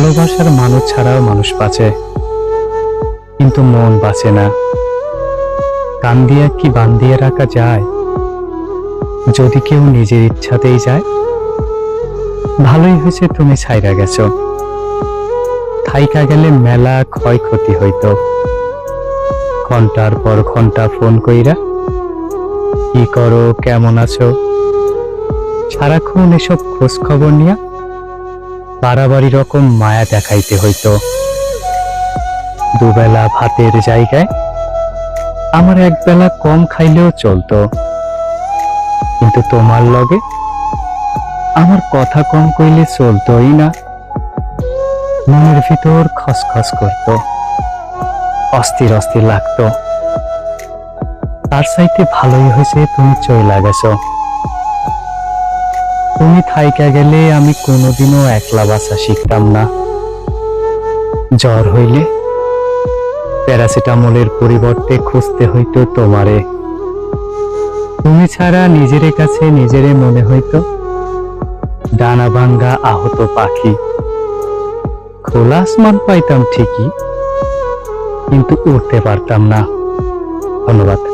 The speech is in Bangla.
ভালোবাসার মানুষ ছাড়াও মানুষ বাঁচে। কিন্তু মন বাঁচে না। কান দিয়া কি বান দিয়ে রাখা যায়? যদি কেউ নিজের ইচ্ছাতেই যায়, ভালোই হয়েছে তুমি ছাইরা গেছো। থাইকা গেলে মেলা ক্ষয়ক্ষতি হইতো। ঘণ্টার পর ঘণ্টা ফোন কইরা, কি করো, কেমন আছো? সারাক্ষণ এসব খোঁজ খবর নিয়া বাড়াবাড়ি রকম মায়া দেখাইতে হইতো। দুবেলা ভাতের জায়গায় আমার একবেলা কম খাইলেও চলতো। কিন্তু তোমার লগে আমার কথা কম কইলে চলতোই না। মনের ভিতর খসখস করত। অস্থির অস্থির লাগতো। তার সাইতে ভালোই হয়েছে তুমি চইলা গেছো। তুমি থাইকা গেলে আমি কোনোদিনও একলা বাসা শিখতাম না। জ্বর হইলে প্যারাসিটামলের পরিবর্তে খুঁজতে হইতো তোমারে। তুমি ছাড়া নিজের কাছে নিজেরে মনে হইতো ডানা ভাঙ্গা আহত পাখি। খোলা আসমান পাইতাম ঠিকই, কিন্তু উঠতে পারতাম না। ধন্যবাদ।